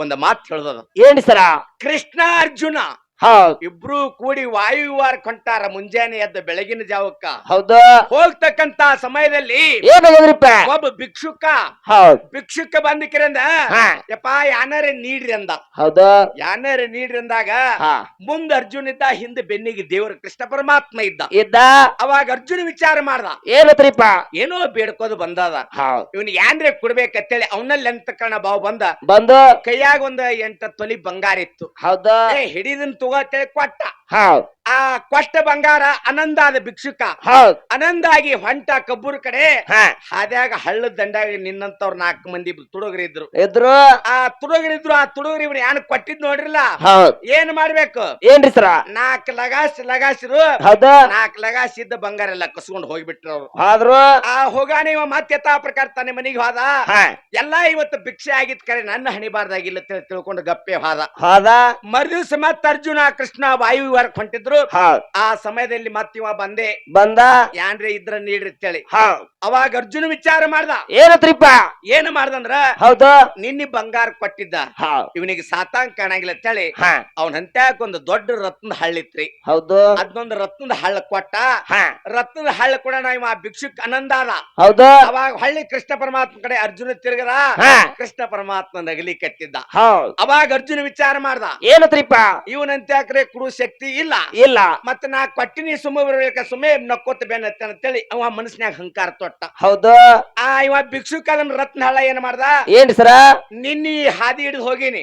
ಒಂದ್ ಮಾತು ಹೇಳ್ದದ ಏನ್ ಸರ? ಕೃಷ್ಣ ಅರ್ಜುನ ಹೌದ್. ಇಬ್ರು ಕೂಡಿ ವಾಯುವಾರ ಕೊಂಟಾರ ಮುಂಜಾನೆ ಎದ್ದ ಬೆಳಗಿನ ಜಾವಕ್ಕ. ಹೌದು. ಹೋಗ್ತಕ್ಕಂತ ಸಮಯದಲ್ಲಿ ಒಬ್ಬ ಭಿಕ್ಷುಕ. ಹೌದ್. ಭಿಕ್ಷುಕ ಬಂದಿಕ್ಕಿರಂದ ಹಾ. ಯಪ್ಪ ಯಾನಾರ ನೀಡ್ರಿ ಅಂದ. ಹೌದು. ಯಾನಾರ ನೀಡ್ರಿ ಅಂದಾಗ ಮುಂದ ಅರ್ಜುನ್ ಇದ್ದ ಹಿಂದೆ ಬೆನ್ನಿಗೆ ದೇವರ ಕೃಷ್ಣ ಪರಮಾತ್ಮ ಇದ್ದ. ಇದ್ದ? ಅವಾಗ ಅರ್ಜುನ ವಿಚಾರ ಮಾಡ್ದ. ಏನತ್ರಿಪ್ಪ ಏನೋ ಬೇಡ್ಕೋದು ಬಂದದ. ಇವನ್ ಯಾನ್ರೆ ಕೊಡ್ಬೇಕಂತೇಳಿ ಅವನಲ್ಲಿ ಎಂತ ಕಣ ಬಾವು ಬಂದ? ಬಂದು? ಕೈಯಾಗ ಒಂದ್ ಎಂಟ ತೊಲಿ ಬಂಗಾರ ಇತ್ತು. ಹೌದು. ಏ ಹಿಡಿದನ್ ತಗೋತೇಳಿ ಕೊಟ್ಟ ಹೌದ್ ಆ ಕೊಟ್ಟ ಬಂಗಾರ ಆನಂದಾದ ಭಿಕ್ಷುಕ. ಹೌದ್. ಆನಂದಾಗಿ ಹೊಂಟ ಕಬ್ಬೂರ್ ಕಡೆ ಹಾ. ಹಾದ್ಯಾಗ ಹಳ್ಳದ ದಂಡಾಗ ನಿನ್ನಂತವ್ರ ನಾಲ್ಕು ಮಂದಿ ತುಡುಗರಿದ್ರು ಇದ್ರು. ಆ ತುಡುಗರಿದ್ರು ಆ ತುಡುಗರಿ ಇವ್ರು ಏನ್ ಕೊಟ್ಟಿದ್ ನೋಡ್ರಿಲ್ಲ? ಹೌದ್. ಏನ್ ಮಾಡ್ಬೇಕು? ಏನ್ರಿ ಸರ? ನಾಲ್ಕು ಲಗಾಸ್ ಲಗಾಸಿರು ಹೌದು? ನಾಲ್ಕು ಲಗಾಸ್ ಇದ್ದ ಬಂಗಾರ ಎಲ್ಲ ಕಸ್ಕೊಂಡ್ ಹೋಗ್ಬಿಟ್ರು ಅವ್ರು. ಆದ್ರು? ಆ ಹೋಗಾನ ಇವ ಮತ್ತೆ ಯಥಾ ಪ್ರಕಾರ ತನ್ನ ಮನೆಗೆ ಹೋದ. ಹಾ. ಎಲ್ಲಾ ಇವತ್ತು ಭಿಕ್ಷೆ ಆಗಿದ್ ಕರೆ ನನ್ನ ಹಣಿಬಾರ್ದಾಗಿಲ್ಲ ತಿಳ್- ತಿಳ್ಕೊಂಡು ಗಪ್ಪೆ ಹೋದ. ಹೋದ? ಮರುದಿವ್ಸ ಮತ್ತ ಅರ್ಜುನ ಕೃಷ್ಣ ವಾಯು ವಿವರಕ್ಕೆ ಹೊಂಟಿದ್ರು. ಆ ಸಮಯದಲ್ಲಿ ಮತ್ತ ಇವ ಬಂದೆ. ಬಂದ? ಯಾನ್ರೆ ಇದ್ರ ನೀಡಿರ್ತೇಳಿ ಅವಾಗ ಅರ್ಜುನ ವಿಚಾರ ಮಾಡ್ದ. ಏನತ್ರಿಪ್ಪ ಏನ್ ಮಾಡ್ದಂದ್ರ? ಹೌದು. ನಿನ್ನೆ ಬಂಗಾರ ಕೊಟ್ಟಿದ್ದ. ಇವನಿಗೆ ಸಾತಾಂಗ್ ಕಾಣಂಗಿಲ್ಲ ಅಂತೇಳಿ. ಅವನ ಹಂತ್ಯಾಕ ಒಂದು ದೊಡ್ಡ ರತ್ನದ ಹಳ್ಳಿತ್ರಿ ಹೌದು. ಅದೊಂದು ರತ್ನದ ಹಳ್ಳ ಕೊಟ್ಟ. ರತ್ನದ ಹಳ್ಳ ಕೂಡ ಇವ ಭಿಕ್ಷುಕ್ ಆನಂದ ಅದ. ಹೌದು. ಅವಾಗ ಹಳ್ಳಿ ಕೃಷ್ಣ ಪರಮಾತ್ಮ ಕಡೆ ಅರ್ಜುನ ತಿರುಗದ ಕೃಷ್ಣ ಪರಮಾತ್ಮ ನಗಲಿ ಕಟ್ಟಿದ್ದ. ಅವಾಗ ಅರ್ಜುನ ವಿಚಾರ ಮಾಡ್ದ. ಏನತ್ರಿಪ್ಪ ಇವನಂತ್ಯಾಕ್ರೆ ಕುರು ಶಕ್ತಿ ಇಲ್ಲ. ಇಲ್ಲ. ಮತ್ತ ನಾ ಕೊಟ್ಟಿನಿ ಸುಮ್ಮ ಬರ್ಬೇಕ ಸುಮ್ಮನೆ ನಕ್ಕೋತ ಬೆನ್ನತ್ತೆ ಅಂತೇಳಿ ಅವ ಮನಸ್ನ್ಯಾಗ ಹಂಕಾರ ತೊಟ್ಟ. ಹೌದು. ಆ ಇವ ಭಿಕ್ಷು ಅದನ್ನ ರತ್ನ ಹಳ್ಳ ಏನ್ ಮಾಡ್ದ? ಏನ್ ಸರ? ನಿನ್ನಿ ಹಾದಿ ಹಿಡಿದು ಹೋಗಿನಿ.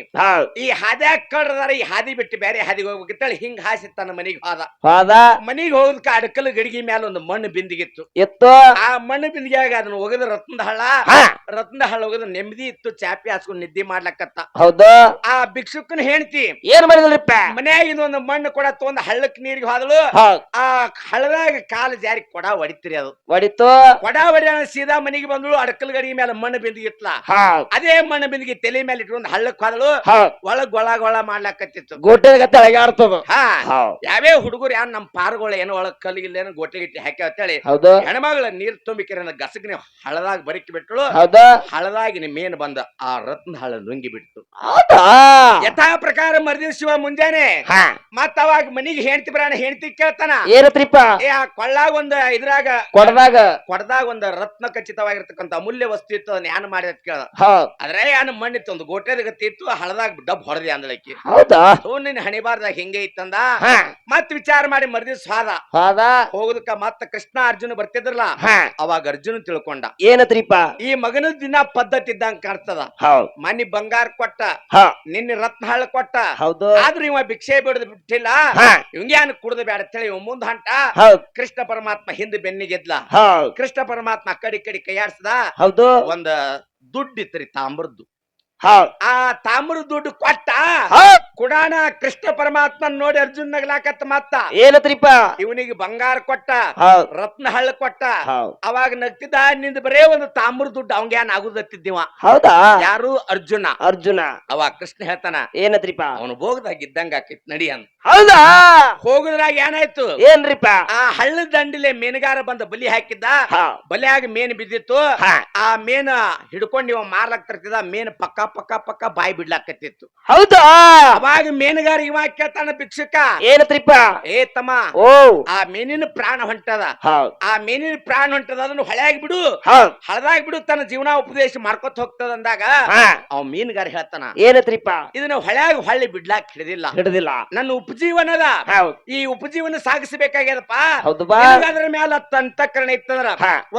ಈ ಹಾದ್ಯಾಗ ಕಳ್ರದಾರ ಈ ಹಾದಿ ಬಿಟ್ಟು ಬೇರೆ ಹಾದಿಗೆ ಹೋಗ್ಬೇಕಂತೇಳಿ ಹಿಂಗ್ ಹಾಸಿ ತನ್ನ ಮನಿಗೆ ಹೋದ. ಹೋದ? ಮನಿಗೆ ಹೋಗದಕ್ಕ ಅಡಕಲ್ ಗಡಿಗೆ ಮ್ಯಾಲ ಒಂದು ಮಣ್ಣು ಬಿಂದಿಗಿತ್ತು. ಇತ್ತು ಆ ಮಣ್ಣು ಬಿಂದಿಗೆಯಾಗ ಅದನ್ನ ಒಗದ ರತ್ನದ ಹಳ್ಳ. ರತ್ನ ರತ್ನದ ಹಳ್ಳ ಒಗದ ನೆಮ್ಮದಿ ಇತ್ತು ಚಾಪಿ ಹಾಸ್ಕೊಂಡ್ ನಿದ್ದೆ ಮಾಡ್ಲಕ್ಕತ್ತ ಹೌದು. ಆ ಭಿಕ್ಷುಕನ ಹೆಂಡತಿ ಏನ್ ಮಾಡಿದ್ರಿಪ್ಪ ಮನ್ಯಾಗ ಇದೊಂದು ಮಣ್ಣು ತೊಂದ ತೊಂದ್ ಹಳ್ಳಕ್ ನೀರಿಗೆ ಹೋದಳು ಆ ಹಳ್ಳದಾಗ ಕಾಲ ಜಾರಿ ಕೊಡ ಹೊಡಿತ್ರಿ ಅದು. ಹೊಡಿತು. ಕೊಡ ಹೊಡಿ ಸೀದಾ ಮನೆಗೆ ಬಂದಳು ಅಡಕಲ್ ಗಡಿ ಮೇಲೆ ಮಣ್ಣು ಬಿಂದಿಗಿತ್ಲ ಇಟ್ಲ ಅದೇ ಮಣ್ಣು ಬಿಂದಿಗೆ ತಲೆ ಮೇಲೆ ಇಟ್ಕೊಂಡು ಹಳ್ಳಕ್ ಹೋದಳು ಹೌದ್. ಒಳಗ್ ಗೊಳ ಗೊಳ ಮಾಡ್ಲಾಕತ್ತಿತ್ತು. ಗೋಟೆ ಗತ್ತೆ ಅಳಗಾಡ್ತದ. ಹಾ. ಹೌದ್. ಯಾವೇ ಹುಡುಗರು ಯಾರು ನಮ್ ಪಾರ್ಗಳು ಏನೋ ಒಳಗ್ ಕಲ್ಲಿಗಿಲ್ಲ ಏನೋ ಗೋಟೆ ಗಿಟ್ಟಿ ಹಾಕಿ ಅಂತೇಳಿ ಹೆಣ್ಮಗಳ ನೀರ್ ತುಂಬಿಕಿರ ಗಸಗ್ನೆ ಹಳದಾಗ ಬರಿಕಿ ಬಿಟ್ಟಳು ಹಳದಾಗಿನ ಮೇನ್ ಬಂದ ಆ ರತ್ನ ಹಳ ನುಂಗಿ ಬಿಡ್ತು ಯಥಾ ಪ್ರಕಾರ ಮರ್ದಿನ ಶಿವ ಮುಂಜಾನೆ. ಹಾ. ಮತ್ತ ಅವಾಗ ಮನಿಗೆ ಹೆಂಡತಿ ಬರಾಣ ಹೆಂಡತಿ ಕೇಳ್ತಾನ? ಏನತ್ರಿಪ್ಪ ಏ ಆ ಕೊಳ್ಳಾಗ ಒಂದ ಇದ್ರಾಗ ಕೊಡದಾಗ. ಕೊಡದಾಗ ಒಂದ ರತ್ನ ಖಚಿತವಾಗಿರ್ತಕ್ಕಂತ ಅಮೂಲ್ಯ ವಸ್ತು ಇತ್ತು ಅದನ್ನ ಏನ್ ಮಾಡಿದ ಕೇಳ. ಅದ್ರ ಏನ್ ಮಣ್ಣಿತ್ತು ಒಂದು ಗೋಟೆದ ಗತಿ ಇತ್ತು ಹಳದಾಗ ಡಬ್ ಹೊಡೆದಿ ಅಂದಳಕ್ಕೆ ಹೌದಾ? ಸೋನಿನ ಹಣಿಬಾರ್ದಾಗ ಹಿಂಗೆ ಇತ್ತಂದ? ಮತ್ ವಿಚಾರ ಮಾಡಿ ಮರ್ದಿವ್ಸ ಹಾದ. ಸ್ವಾದ ಹೋಗುದಕ್ಕ ಮತ್ತ ಕೃಷ್ಣ ಅರ್ಜುನ ಬರ್ತಿದ್ರಲ್ಲ ಅವಾಗ ಅರ್ಜುನ ತಿಳ್ಕೊಂಡ. ಏನತ್ರಿಪ್ಪ ಈ ಮಗನ ದಿನ ಪದ್ಧತಿ ಇದ್ದಂಗ ಕಾಣ್ತದ. ಮನಿ ಬಂಗಾರ ಕೊಟ್ಟ ಹಾ. ನಿನ್ನೆ ರತ್ನ ಹಳ್ಳ ಕೊಟ್ಟ. ಹೌದು. ಆದ್ರೂ ಇವ ಭಿಕ್ಷೆ ಬಿಡದ್ ಬಿಟ್ಟಿಲ್ಲ. ಹಾ ಕುಡ್ದ ಬ್ಯಾಡ ಬೇಡ ಅಂತೇಳಿ ಇವ ಮುಂದ್ ಹೊಂಟ. ಹೌದ್. ಕೃಷ್ಣ ಪರಮಾತ್ಮ ಹಿಂದೆ ಬೆನ್ನಿಗೆದ್ಲ. ಹೌದ್. ಕೃಷ್ಣ ಪರಮಾತ್ಮ ಕಡಿ ಕಡಿ ಕೈಯಾಡ್ಸದ. ಹೌದು. ಒಂದ ದುಡ್ಡು ಇತ್ರಿ ತಾಮ್ರದ್ದು. ಹೌದ್. ಆ ತಾಮ್ರ ದುಡ್ಡು ಕೊಟ್ಟ. ಹೌದ್. ಕುಡಾಣ ಕೃಷ್ಣ ಪರಮಾತ್ಮ ನೋಡಿ ಅರ್ಜುನ್ ನಗ್ಲಾಕತ್ತ ಮತ್ತ. ಏನತ್ರಿಪ್ಪ ಇವನಿಗೆ ಬಂಗಾರ ಕೊಟ್ಟ ಹೌದ್. ರತ್ನ ಹಳ್ಳ ಕೊಟ್ಟ ಹೌದ್. ಅವಾಗ ನಗ್ತಿದ್ದ ನಿಂದ ಬರೇ ಒಂದು ತಾಮ್ರ ದುಡ್ಡು ಅವಂಗ ಏನ್ ಆಗುದತ್ತಿದ್ದೀವ? ಹೌದಾ? ಯಾರು? ಅರ್ಜುನ. ಅರ್ಜುನ. ಅವಾಗ ಕೃಷ್ಣ ಹೇಳ್ತಾನ ಏನತ್ರಿಪ್ಪ ಅವನು ಹೋಗದಾಗ ಇದ್ದಂಗ ಆಕಿತ್ ನಡಿ ಅಂತ ಹೌದಾ? ಹೋಗುದ್ರಾಗ ಏನಾಯ್ತು? ಏನ್ರಿಪ್ಪ? ಆ ಹಳ್ಳ ದಂಡಿಲೆ ಮೀನುಗಾರ ಬಂದ ಬಲಿ ಹಾಕಿದ್ದ ಹಾ. ಬಲಿಯಾಗ ಮೇನ್ ಬಿದ್ದಿತ್ತು ಹಾ. ಆ ಮೇನ ಹಿಡ್ಕೊಂಡು ಇವ ಮಾರ್ಲಕ್ ತರ್ತಿದ್ದ ಮೇನ್ ಪಕ್ಕ ಪಕ್ಕ ಪಕ್ಕ ಬಾಯಿ ಬಿಡ್ಲಾಕತ್ತಿತ್ತು. ಹೌದಾ? ಅವಾಗ ಮೀನುಗಾರ ಇವಾಗ ಕೇಳ್ತಾನ ಭಿಕ್ಷುಕ. ಏನತ್ರಿಪ್ಪ ಏ ತಮ್ಮ ಓ. ಆ ಮೀನಿನ ಪ್ರಾಣ ಹೊಂಟದ. ಆ ಮೀನಿನ ಪ್ರಾಣ ಹೊಂಟದ ಅದನ್ನು ಹೊಳೆಯಾಗಿ ಬಿಡು ಹಳದಾಗಿ ಬಿಡು ತನ್ನ ಜೀವನ ಉಪದೇಶ ಮಾಡ್ಕೊತ ಹೋಗ್ತದ ಅಂದಾಗ ಅವ್ ಮೀನುಗಾರ ಹೇಳ್ತಾನ ಏನತ್ರಿಪ್ಪ ಇದನ್ನ ಹೊಳೆಯಾಗಿ ಹೊಳ್ಳಿ ಬಿಡ್ಲಾಕ್ ಹಿಡಿದಿಲ್ಲ. ಹಿಡಿದಿಲ್ಲ. ನನ್ನ ಉಪಜೀವನದ ಈ ಉಪಜೀವನ ಸಾಗಿಸಬೇಕಾಗ್ಯದಪ್ಪ? ಅದ್ರ ಮ್ಯಾಲ ತಂತಕರಣ ಇತ್ತಂದ್ರ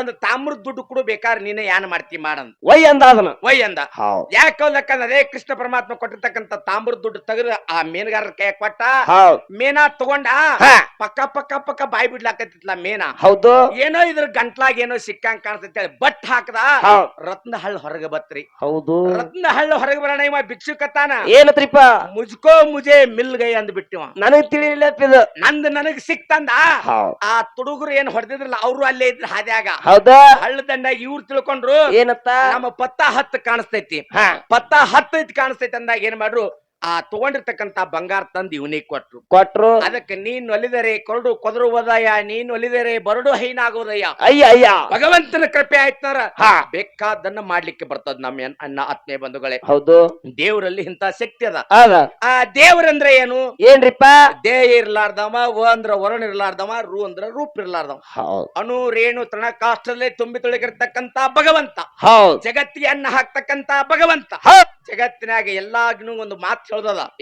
ಒಂದು ತಾಮ್ರದ ದುಡ್ಡು ಕೊಡು ಬೇಕಾದ್ರೆ ನೀನ ಏನ್ ಮಾಡ್ತಿ ಮಾಡನ್ ವೈ ಅಂದ ಅದನ್ನ. ವೈ ಅಂದ. ಯಾಕಂದ್ರೆ ಅದೇ? ಕೃಷ್ಣ ಪರಮಾತ್ಮ ಕೊಟ್ಟಿರ್ತಕ್ಕಂತ ತಾಮ್ರ ದುಡ್ಡು ತೆಗೆದು ಆ ಮೀನುಗಾರರ ಕೈ ಕೊಟ್ಟ ಮೀನಾ ಮೇನಾ ತಗೊಂಡ ಹಾ. ಪಕ್ಕ ಪಕ್ಕ ಪಕ್ಕ ಬಾಯಿ ಬಿಡ್ಲಾಕತ್ತಿತ್ಲ ಮೀನಾ. ಹೌದು. ಏನೋ ಇದ್ರ ಗಂಟ್ಲಾಗ ಏನೋ ಸಿಕ್ಕಂಗ್ ಕಾಣ್ತೈತೆ ಹೇಳಿ ಬಟ್ ಹಾಕದ ಹೌದ್. ರತ್ನ ಹಳ್ಳ ಹೊರಗೆ ಬತ್ರಿ. ಹೌದು. ರತ್ನ ಹಳ್ಳ ಹೊರಗೆ ಬರೋಣ ಇವ ಭಿಕ್ಷುಕತ್ತಾನ. ಏನತ್ರಿಪ್ಪ? ಮುಜ್ಕೋ ಮುಜೆ ಮಿಲ್ಗೈ ಅಂದ್ ಬಿಟ್ಟಿವ ನನಗ್ ತಿಳಿಲಿಲ್ಲ ಇದು. ನಂದ್ ನನಗ್ ಸಿಕ್ತಂದ. ಹೌದ್. ಆ ತುಡುಗರು ಏನ್ ಹೊಡೆದಿದ್ರಲ್ಲ ಅವ್ರು ಅಲ್ಲೇ ಇದ್ರ ಹಾದ್ಯಾಗ. ಹೌದ. ಹಳ್ಳ ದಂಡ ಇವ್ರು ತಿಳ್ಕೊಂಡ್ರು ಏನತ್ತ? ನಮ್ಮ ಪತ್ತ ಹತ್ತು ಕಾಣಿಸ್ತೈತಿ. ಹಾ. ಪತ್ತ ಹತ್ತೈತಿ ಕಾಣಿಸ್ತೈತಿ ಅಂದಾಗ ಏನ್ ಮಾಡ್ರು ಆ ತಗೊಂಡಿರ್ತಕ್ಕಂತ ಬಂಗಾರ ತಂದು ಇವನಿಗೆ ಕೊಟ್ರು. ಕೊಟ್ರು. ಅದಕ್ಕೆ ನೀನ್ ಒಲಿದರೆ ಕೊರಡು ಕೊದರುವುದಯ್ಯ ನೀನ್ ಒಲಿದರೆ ಬರಡು ಹೈನಾಗುವುದಯ್ಯ ಅಯ್ಯ ಅಯ್ಯ. ಭಗವಂತನ ಕೃಪೆ ಆಯ್ತಾರ ಹಾ. ಬೇಕಾದನ್ನ ಮಾಡ್ಲಿಕ್ಕೆ ಬರ್ತದ ನಮ್ಮ ಅಣ್ಣ ಆತ್ಮೀಯ ಬಂಧುಗಳೇ. ಹೌದು. ದೇವರಲ್ಲಿ ಇಂತ ಶಕ್ತಿ ಅದ. ಆ ದೇವ್ರಂದ್ರೆ ಏನು? ಏನ್ರಿಪ್ಪ? ದೇ ಇರ್ಲಾರ್ದವ ವ ಅಂದ್ರ ವರುಣ ಇರ್ಲಾರ್ದವ ರು ಅಂದ್ರ ರೂಪ್ ಇರ್ಲಾರ್ದವ. ಅಣು ರೇಣು ತೃಣ ಕಾಷ್ಟಲ್ಲೇ ತುಂಬಿ ತೊಳಗಿರ್ತಕ್ಕಂತ ಭಗವಂತ. ಜಗತ್ತಿಗೆ ಅನ್ನ ಹಾಕ್ತಕ್ಕಂತ ಭಗವಂತ. ಜಗತ್ತಿನಾಗ ಎಲ್ಲಾಗ್ನು ಒಂದು ಮಾತು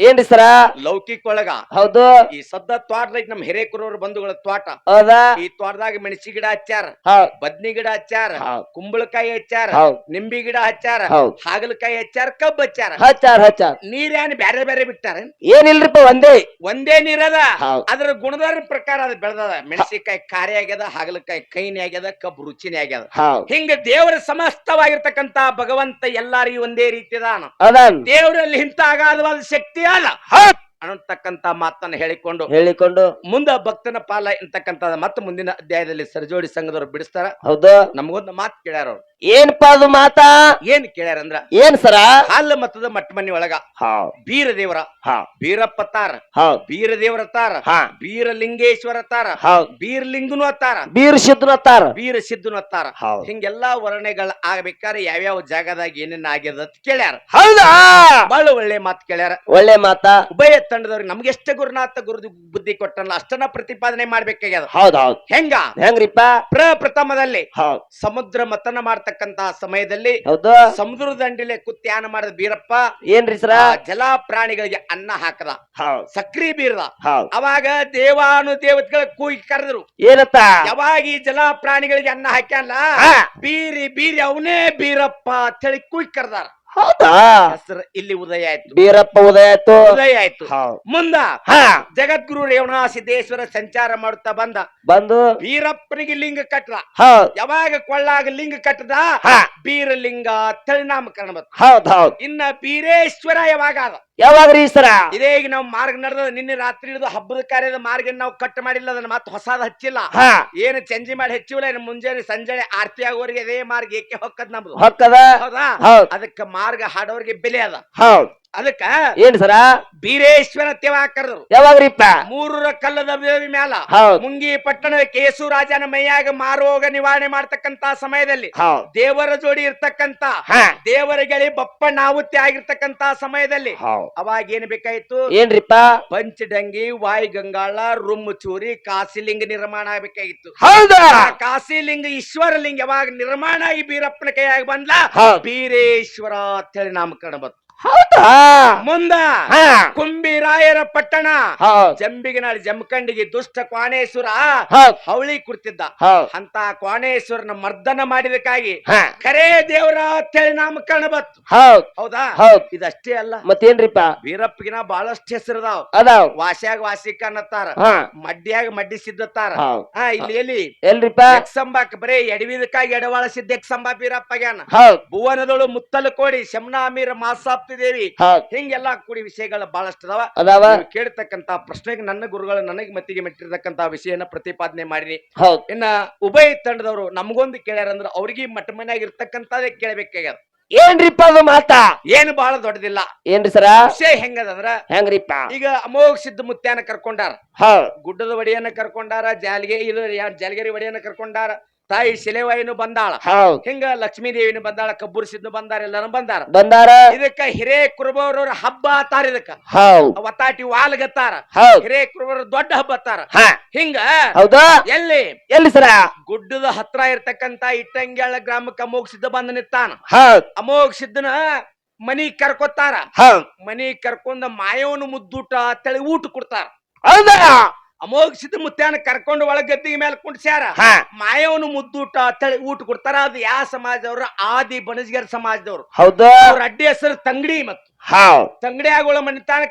ಏನ್ರಿ ಸರ? ಲೌಕಿಕ ಒಳಗ ಹೌದು. ಈ ಸದ್ದ ತ್ವಾಟದ ನಮ್ ಹಿರೇಕುರವ್ರ ಬಂಧುಗಳ ತ್ವಾಟ. ಹೌದಾ? ಈ ತ್ವಾಟದಾಗ ಮೆಣಸಿ ಗಿಡ ಹಚ್ಚಾರ ಬದ್ನಿ ಗಿಡ ಹಚ್ಚಾರ ಕುಂಬಳಕಾಯಿ ಹಚ್ಚಾರ ನಿಂಬಿ ಗಿಡ ಹಚ್ಚಾರ ಹಾಗಲಕಾಯಿ ಹಚ್ಚಾರ ಕಬ್ಬ್ ಹಚ್ಚಾರ. ಹಚ್ಚಾರ ಹಚ್ಚಾರ. ನೀರ್ಯಾನ್ ಬ್ಯಾರೆ ಬ್ಯಾರೆ ಬಿಟ್ಟಾರ? ಏನಿಲ್ರಿಪ್ಪ ಒಂದೇ. ಒಂದೇ ನೀರದ ಅದ. ಅದ್ರ ಗುಣದಾರ ಪ್ರಕಾರ ಅದ್ ಬೆಳೆದದ. ಮೆಣಸಿನಕಾಯಿ ಖಾರಿ ಆಗ್ಯದ ಹಾಗಲಕಾಯಿ ಕೈನಿ ಆಗ್ಯದ ಕಬ್ಬು ರುಚಿನೇ ಆಗ್ಯದ. ಹಿಂಗ ದೇವರ ಸಮಸ್ತವಾಗಿರ್ತಕ್ಕಂತ ಭಗವಂತ ಎಲ್ಲಾರಿಗೂ ಒಂದೇ ರೀತಿ ಅದಾನ. ದೇವರಲ್ಲಿ ಇಂತ ಅಗಾಧವಾದ ಶಕ್ತಿ ಅಲ್ಲ ಹೌದ್ ಅನ್ನತಕ್ಕಂತ ಮಾತನ್ನ ಹೇಳಿಕೊಂಡು ಹೇಳಿಕೊಂಡು ಮುಂದ ಭಕ್ತನ ಪಾಲ ಅಂತಕ್ಕಂತ ಮತ್ತೆ ಮುಂದಿನ ಅಧ್ಯಾಯದಲ್ಲಿ ಸರಜೋಡಿ ಸಂಘದವ್ರು ಬಿಡಿಸ್ತಾರ. ಹೌದು. ನಮಗೊಂದು ಮಾತು ಕೇಳ್ಯಾರ ಅವ್ರು. ಏನಪ್ಪಾ ಅದು ಮಾತಾ? ಏನ್ ಕೇಳ್ಯಾರಂದ್ರ ಏನ್ ಸರ? ಹಾಲ ಮತದ ಮಟ್ಟ ಮನಿ ಒಳಗ. ಹಾ. ಬೀರ ದೇವರ. ಬೀರಪ್ಪ ತಾರ. ಹ. ಬೀರ ದೇವರ ತಾರ. ಹಾ. ಬೀರಲಿಂಗೇಶ್ವರ ತಾರ. ಹೌದ್ ಬೀರ್ಲಿಂಗನು ಅತ್ತಾರ ಬೀರ್ ಸಿದ್ಧನತ್ತಾರ ಬೀರ ಸಿದ್ಧನು ಅತ್ತಾರ ಹೌದ್ ಹಿಂಗೆಲ್ಲಾ ವರ್ಣೆಗಳ ಆಗ್ಬೇಕಾದ್ರೆ ಯಾವ್ಯಾವ ಜಾಗದಾಗ ಏನೇನ್ ಆಗ್ಯದ ಅಂತ ಕೇಳ್ಯಾರ. ಹೌದಾ? ಬಹಳ ಒಳ್ಳೆ ಮಾತು ಕೇಳ್ಯಾರ. ಒಳ್ಳೆ ಮಾತಾ? ಉಭಯ ತಂಡದವ್ರಿಗೆ ನಮ್ಗೆಷ್ಟ ಗುರುನಾಥ ಗುರು ಬುದ್ಧಿ ಕೊಟ್ಟನಲ್ಲ ಅಷ್ಟನ್ನ ಪ್ರತಿಪಾದನೆ ಮಾಡ್ಬೇಕಾಗ್ಯದ. ಹೌದೌದು. ಹೌದ್ ಹೆಂಗ? ಹೆಂಗ್ರಿಪ್ಪ? ಪ್ರಪ್ರಥಮದಲ್ಲಿ ಪ್ರಥಮದಲ್ಲಿ ಸಮುದ್ರ ಮತನ ಮಾಡ್ತಕ್ಕಂತಹ ಸಮಯದಲ್ಲಿ ಹೌದು. ಸಮುದ್ರ ದಂಡಿಲೆ ಕುತ್ಯಾನ ಮಾಡಿದ ಬೀರಪ್ಪ ಏನ್ರಿ ಸರ? ಜಲ ಪ್ರಾಣಿಗಳಿಗೆ ಅನ್ನ ಹಾಕದ. ಸಕ್ರಿ ಬೀರದ. ಅವಾಗ ದೇವಾನು ದೇವತೆಗಳ ಕೂಗಿ ಕರೆದ್ರು. ಏನತ್ತ? ಯಾವಾಗ ಈ ಜಲ ಪ್ರಾಣಿಗಳಿಗೆ ಅನ್ನ ಹಾಕ್ಯಲ್ಲ. ಬೀರಿ ಬೀರಿ ಅವನೇ ಬೀರಪ್ಪ ಅಂತೇಳಿ ಕೂಗಿ ಕರೆದಾರ. ಹೌದಾ? ಹೆಸರು ಇಲ್ಲಿ ಉದಯ ಆಯ್ತು. ಬೀರಪ್ಪ ಉದಯ ಆಯ್ತು. ಉದಯ ಆಯ್ತು. ಹೌದ್ ಮುಂದ ಹಾ. ಜಗದ್ಗುರು ರೇವಣ ಸಿದ್ದೇಶ್ವರ ಸಂಚಾರ ಮಾಡುತ್ತಾ ಬಂದ. ಬಂದು? ಬೀರಪ್ಪನಿಗೆ ಲಿಂಗ ಕಟ್ಟದ ಹೌದ್ ಯಾವಾಗ ಕೊಳ್ಳಾಗ ಲಿಂಗ ಕಟ್ಟದ? ಹಾ. ಬೀರಲಿಂಗ ತಳಿನಾಮಕರಣ ಬಂತು. ಹೌದ್ ಹೌದ್. ಇನ್ನ ಬೀರೇಶ್ವರ ಯಾವಾಗ ಅದ ಯಾವಾಗ್ರಿ ಸರ? ಇದೇ ಈಗ ನಾವು ಮಾರ್ಗ ನಡೆದ ನಿನ್ನೆ ರಾತ್ರಿ ಹಿಡಿದು ಹಬ್ಬದ ಕಾರ್ಯದ ಮಾರ್ಗ ನಾವು ಕಟ್ ಮಾಡಿಲ್ಲ ಅದನ್ನ ಮತ್ತೆ ಹೊಸದ ಹಚ್ಚಿಲ್ಲ. ಹಾ. ಏನು ಚಂಜಿ ಮಾಡಿ ಹೆಚ್ಚಿಲ್ಲ ಏನು ಮುಂಜಾನೆ ಸಂಜೆ ಆರತಿ ಆಗೋರಿಗೆ ಅದೇ ಮಾರ್ಗ ಏಕೆ ಹೊಕ್ಕದ್ ನಮ್ದು? ಹೊಕ್ಕದ? ಹೌದಾ? ಹೌದ್. ಅದಕ್ಕ ಮಾರ್ಗ ಹಾಡೋರಿಗೆ ಬೆಲೆ ಅದ. ಹೌದ್. ಅದಕ್ಕ ಏನ್ ಸರ? ಬೀರೇಶ್ವರ ತೆವ ಕರೆದ್ರು ಯಾವಾಗ್ರಿಪ್ಪ? ಮೂರರ ಕಲ್ಲದ ದೇವಿ ಮ್ಯಾಲ ಮುಂಗಿ ಪಟ್ಟಣದ ಕೇಸು ರಾಜನ ಮೈಯಾಗ ಮಾರೋಗ ನಿವಾರಣೆ ಮಾಡ್ತಕ್ಕಂತ ಸಮಯದಲ್ಲಿ ದೇವರ ಜೋಡಿ ಇರ್ತಕ್ಕಂತ ದೇವರ ಗೆಳಿ ಬಪ್ಪಣ್ಣಾಹುತಿ ಆಗಿರ್ತಕ್ಕಂತ ಸಮಯದಲ್ಲಿ ಅವಾಗ ಏನ್ ಬೇಕಾಯ್ತು? ಏನ್ರಿಪ್ಪ? ಪಂಚಡಂಗಿ ವಾಯ್ ಗಂಗಾಳ ರುಮ್ ಚೂರಿ ಕಾಸಿಲಿಂಗ ನಿರ್ಮಾಣ ಆಗ್ಬೇಕಾಗಿತ್ತು. ಕಾಸಿಲಿಂಗ ಈಶ್ವರಲಿಂಗ ಯಾವಾಗ ನಿರ್ಮಾಣ ಈ ಬೀರಪ್ಪನ ಕೈಯಾಗ ಬಂದ್ಲಾ? ಬೀರೇಶ್ವರ ಬೀರೇಶ್ವರ ಅಂತೇಳಿ ನಾಮಕರಣ ಬಂತು. ಹೌದಾ? ಮುಂದ ಕುಂಬಿರಾಯರ ಪಟ್ಟಣ. ಜಂಬಿಗನಾಡಿ ಜಮಖಂಡಿಗೆ ದುಷ್ಟ ಕ್ವಾಣೇಶ್ವರ ಹೌದ್ ಹವಳಿ ಕುರ್ತಿದ್ದ ಅಂತ ಕ್ವಾಣೇಶ್ವರನ ಮರ್ದನ ಮಾಡಿದಕ್ಕಾಗಿ ಕರೆ ದೇವರ ಅಂತೇಳಿ ನಾಮಕರಣ ಬಂತು. ಹೌದಾ? ಇದಷ್ಟೇ ಅಲ್ಲ. ಮತ್ತೇನ್ರಿಪ್ಪ? ವೀರಪ್ಪಗಿನ ಬಹಳಷ್ಟು ಹೆಸರದಾವ್ ಅದಾವ್. ವಾಸ್ಯಾಗ ವಾಸಿಕ ಅನ್ನತ್ತಾರ. ಮಡ್ಡಿಯಾಗ ಮಡ್ಡಿ ಸಿದ್ದತ್ತಾರ. ಇಲ್ಲಿ ಎಲ್ಲಿ? ಎಲ್ರಿಪ್ಪ? ಎಕ್ಸಂಬಾಕ್ ಬರೇ ಎಡವಿದಕ್ಕಾಗಿ ಎಡವಾಳ ಸಿದ್ದಕ್ಕೆ ಸಂಬಾ ಬೀರಪ್ಪಗ್ಯಾನ ಹೌದ್ ಭುವನದಳು ಮುತ್ತಲು ಕೋಡಿ ಶಮನಾಮೀರ ಮಾಸಾಪ್ತಿ ದೇವಿ ಹಿಂಗೆಲ್ಲ ಕೂಡಿ ವಿಷಯಗಳ ಬಹಳಷ್ಟು ಅದಾವ. ಅದಾವ ಕೇಳ್ತಕ್ಕಂತ ಪ್ರಶ್ನೆಗೆ ನನ್ನ ಗುರುಗಳು ನನಗೆ ಮತ್ತಿಗೆ ಮೆಟ್ಟಿರ್ತಕ್ಕಂತ ವಿಷಯನ ಪ್ರತಿಪಾದನೆ ಮಾಡಿರಿ. ಇನ್ನ ಉಭಯ ತಂಡದವರು ನಮಗೊಂದು ಕೇಳ್ಯಾರಂದ್ರ ಅವ್ರಿಗೆ ಮಟ್ಟ ಮನ್ಯಾಗ ಇರ್ತಕ್ಕಂತದೇ ಕೇಳಬೇಕಾಗ್ಯದ. ಏನ್ರಿಪ್ಪ ಅದು ಮಾತಾ? ಏನು ಬಹಳ ದೊಡ್ಡದಿಲ್ಲ. ಏನ್ರಿ ಸರ? ವಿಷಯ ಹೆಂಗದಂದ್ರ ಹೆಂಗ್ರಿಪ್ಪ? ಈಗ ಅಮೋಘ ಸಿದ್ಧ ಮುತ್ಯಾನ ಕರ್ಕೊಂಡಾರ. ಗುಡ್ಡದ ಒಡೆಯನ್ನ ಕರ್ಕೊಂಡಾರ ಜಾಲಿಗೆ ಇದು ಜಾಲಿಗೆರಿ ಜಾಲಗಿರಿ ಒಡೆಯನ್ನ ಕರ್ಕೊಂಡಾರ. ತಾಯಿ ಶಿಲೆವಾಯಿನು ಬಂದಾಳ. ಹೌದ್. ಹಿಂಗ ಲಕ್ಷ್ಮೀ ದೇವಿನು ಬಂದಾಳ ಕಬ್ಬುರ್ಸಿದ್ನು ಬಂದಾರ ಎಲ್ಲಾರು ಬಂದಾರ. ಬಂದಾರ. ಇದಕ್ಕ ಹಿರೇ ಕುರುಬವ್ರವ್ರ ಹಬ್ಬ ಆತಾರ ಇದಕ್ಕ. ಹೌದ್. ವತಾಟಿ ವಾಲ್ಗತ್ತಾರ. ಹೌದ್. ಹಿರೇ ಕುರುಬರ ದೊಡ್ಡ ಹಬ್ಬ ಅತ್ತಾರ ಹಾ. ಹಿಂಗ ಹೌದಾ? ಎಲ್ಲಿ? ಎಲ್ಲಿ ಸರ? ಗುಡ್ಡದ ಹತ್ರ ಇರ್ತಕ್ಕಂತ ಇಟ್ಟಂಗ್ಯಾಳ ಗ್ರಾಮಕ್ಕೆ ಅಮೋಘ ಸಿದ್ಧ ಬಂದ ನಿತ್ತಾನ ಹೌದ್. ಅಮೋಘ ಸಿದ್ದನ ಮನಿ ಕರ್ಕೊತಾರ ಹೌದ್. ಮನಿ ಕರ್ಕೊಂಡ ಮಾಯವನು ಮುದ್ದೂಟ ತಳಿ ಊಟ ಕೊಡ್ತಾರ. ಹೌದಾ? ಅಮೋಘ ಸಿದ್ಧ ಮುತ್ಯಾನ ಕರ್ಕೊಂಡು ಒಳಗೆ ಗದ್ದಿಗೆ ಮೇಲೆ ಕುಂಡ್ಸ್ಯಾರ. ಹಾ. ಮಾಯವನು ಮುದ್ದೂಟ ಅಂತೇಳಿ ಊಟ ಕೊಡ್ತಾರ. ಅದು ಯಾವ ಸಮಾಜದವ್ರು? ಆದಿ ಬಣಜ್ಗರ್ ಸಮಾಜದವ್ರು. ಹೌದು. ಅವ್ರ ಅಡ್ಡಿ ಹೆಸರು ತಂಗಡಿ ಮತ್ತು. ಹೌದ್ ತಂಗಡಿ ಆಗೋಳ ಮಾಯವನ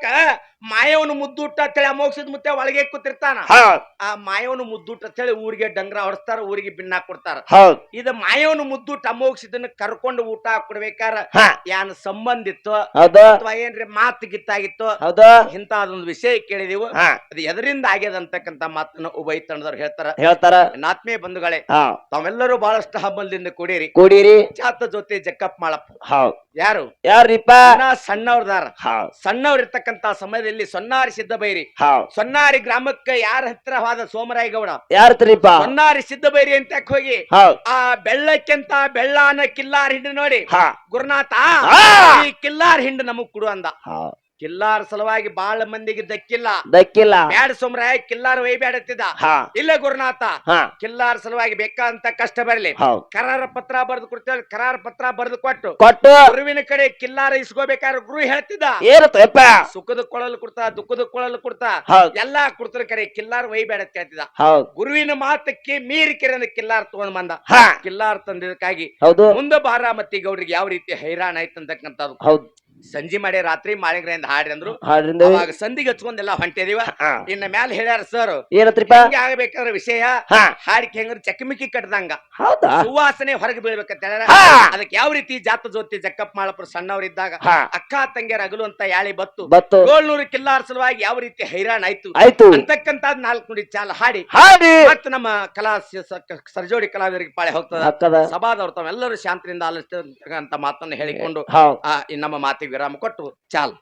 ಮಾಯವನು ಅಂತ ಅಂತೇಳಿ ಅಮೋಕ್ಷದ ಮುತ್ತೆ ಒಳಗೆ ಕೂತಿರ್ತಾನ. ಆ ಆ ಮಾಯವನು ಮುದ್ದುಟ್ಟ ಅಂತೇಳಿ ಊರಿಗೆ ಡಂಗ್ರ ಹೊಡ್ಸ್ತಾರ ಊರಿಗೆ ಬಿನ್ನ ಕೊಡ್ತಾರ ಹೌದ್ ಇದು ಮಾಯವನು ಮುದ್ದುಟ್ಟ ಅಮೋಕ್ಷದನ್ನ ಕರ್ಕೊಂಡು ಊಟ ಕೊಡ್ಬೇಕಾರ ಯಾನ ಯಾನ್ ಸಂಬಂಧ ಇತ್ತು? ಹೌದು. ಅಥವಾ ಏನ್ರಿ ಮಾತು ಗಿತ್ತಾಗಿತ್ತು? ಹೌದು. ಇಂತ ಅದೊಂದು ವಿಷಯ ಕೇಳಿದೀವು. ಹಾ. ಅದು ಎದರಿಂದ ಆಗ್ಯದ ಅಂತಕ್ಕಂತ ಮಾತನ್ನ ಉಭಯ ತಂಡದವ್ರು ಹೇಳ್ತಾರ. ಹೇಳ್ತಾರ. ನಾತ್ಮೀಯ ಬಂಧುಗಳೇ ತಾವೆಲ್ಲರೂ ಬಹಳಷ್ಟು ಹಬ್ಬದಿಂದ ಕೂಡಿರಿ. ಕೂಡಿರಿ. ಜಾತ ಜೊತೆ ಜಕ್ಕಪ್ಪ ಮಾಳಪ್ಪ. ಹೌದ್. ಯಾರು? ಯಾರಿಪ್ಪ ಸಣ್ಣವ್ರದಾರ. ಸಣ್ಣವ್ರ ಇರ್ತಕ್ಕಂತ ಸಮಯದಲ್ಲಿ ಸೊನ್ನಾರಿ ಸಿದ್ದಬೈರಿ. ಬೈರಿ ಸೊನ್ನಾರಿ ಗ್ರಾಮಕ್ಕೆ ಯಾರ ಹತ್ರ ಹೋದ ಸೋಮರಾಯ ಗೌಡ ಯಾರ್ತ್ರಿಪ್ಪ? ಸೊನ್ನಾರಿ ಸಿದ್ದಬೈರಿ ಅಂತ ಹೋಗಿ? ಆ ಬೆಳ್ಳಕ್ಕಿಂತ ಬೆಳ್ಳ ಅನ್ನೋ ಕಿಲ್ಲಾರ್ ಹಿಂಡು ನೋಡಿ. ಹಾ. ಗುರುನಾಥ! ಈ ಕಿಲ್ಲಾರ್ ಹಿಂಡು ನಮಗ್ ಕೊಡು ಅಂದ. ಕಿಲ್ಲಾರ್ ಸಲುವಾಗಿ ಬಾಳ ಮಂದಿಗೆ ದಕ್ಕಿಲ್ಲ. ದಕ್ಕಿಲ್ಲ. ಬ್ಯಾಡ ಸೋಮರಾಯ ಕಿಲ್ಲಾರ್ ಒಯ್ಬ್ಯಾಡತ್ತಿದ್ದ ಹಾ. ಇಲ್ಲ ಗುರುನಾಥ. ಹಾ. ಕಿಲ್ಲಾರ್ ಸಲುವಾಗಿ ಬೇಕಾಂತ ಕಷ್ಟ ಬರಲಿ. ಹೌದ್. ಕರಾರ ಪತ್ರ ಬರೆದು ಕೊಡ್ತೇವೆ ಕರಾರ ಪತ್ರ ಬರೆದು ಕೊಟ್ಟು ಕೊಟ್ಟು. ಗುರುವಿನ ಕಡೆ ಕಿಲ್ಲಾರ ಇಸ್ಕೋಬೇಕಾದ್ರೆ ಗುರು ಹೇಳ್ತಿದ್ದ. ಏನತ್ತ ಯಪ್ಪ. ಸುಖದ ಕೊಳಲು ಕೊಡ್ತಾ ದುಃಖದ ಕೊಳಲು ಕೊಡ್ತಾ ಹೌದ್. ಎಲ್ಲಾ ಕೊಡ್ತಾರ ಕರೆ ಕಿಲ್ಲಾರ್ ವೈ ಹೇಳ್ತಿದ್ದ. ಹೌದ್. ಗುರುವಿನ ಮಾತಕ್ಕೆ ಮೀರಿ ಕೆರೆ ಕಿಲ್ಲಾರ್ ತಗೊಂಡ್ ಬಂದ. ಹಾ. ಕಿಲ್ಲಾರ್ ತಂದಿದ್ದಕ್ಕಾಗಿ ಹೌದು. ಮುಂದೆ ಬಾರಾಮತಿ ಗೌಡರಿಗೆ ಯಾವ ರೀತಿ ಹೈರಾಣ ಆಯ್ತು ಅಂತಕ್ಕಂಥದ್ದು. ಹೌದ್. ಸಂಜೆ ಮಾಡಿ ರಾತ್ರಿ ಮಾಡಿಗ್ರಿಂದ ಹಾಡ್ರಿ ಅಂದ್ರು ಹಾಡ್ರಿಂದ? ಅವಾಗ ಸಂಧಿಗೆ ಹಚ್ಕೊಂಡೆಲ್ಲ ಹೊಂಟಿದೀವ. ಹಾ. ಇನ್ನ ಮ್ಯಾಲ ಹೇಳ್ಯಾರ ಸರ್ ಏನತ್ರಿಪ್ಪ ಹಿಂಗೆ ಆಗ್ಬೇಕಾದ್ರ ವಿಷಯ. ಹಾ. ಹಾಡಿಕೆ ಹೆಂಗ್ರ ಚಕಮಿಕಿ ಕಟ್ಟದಂಗ ಹೌದಾ? ಸುವಾಸನೆ ಹೊರಗೆ ಬೀಳ್ಬೇಕಂತ ಹೇಳ್ಯಾರ. ಹಾ. ಅದಕ್ಕೆ ಯಾವ ರೀತಿ ಜಾತ ಜೋತಿ ಜಕ್ಕಪ್ಪ ಮಾಡಪ್ರ ಸಣ್ಣವರಿದ್ದಾಗ ಇದ್ದಾಗ ಅಕ್ಕ ತಂಗಿಯರ ಅಗಲು ಅಂತ ಯಾಳಿ ಬತ್ತು. ಬತ್ತು. ಏಳ್ನೂರು ಕಿಲ್ಲಾರ ಸಲುವಾಗಿ ಯಾವ ರೀತಿ ಹೈರಾಣ ಆಯ್ತು. ಆಯ್ತು. ಅಂತಕ್ಕಂತ ನಾಲ್ಕು ನುಡಿ ಚಾಲ ಹಾಡಿ. ಹಾಡಿ. ಮತ್ತ ನಮ್ಮ ಕಲಾ ಸ- ಸ- ಸರ್ಜೋಡಿ ಕಲಾವಿದರಿಗೆ ಪಾಳೆ ಹೋಗ್ತದ. ಹಕ್ಕದ ಸಭಾದವ್ರು ತಾವೆಲ್ಲರೂ ಶಾಂತಿಯಿಂದ ಆಲಿಸ್ತಕ್ಕಂತ ಮಾತನ್ನು ಹೇಳಿಕೊಂಡು ಹೌದ್. ಆ ಈ ನಮ್ಮ ಮಾತಿಗೆ ವಿರಾಮ ಕೊಟ್ಟು ಚಾಲ್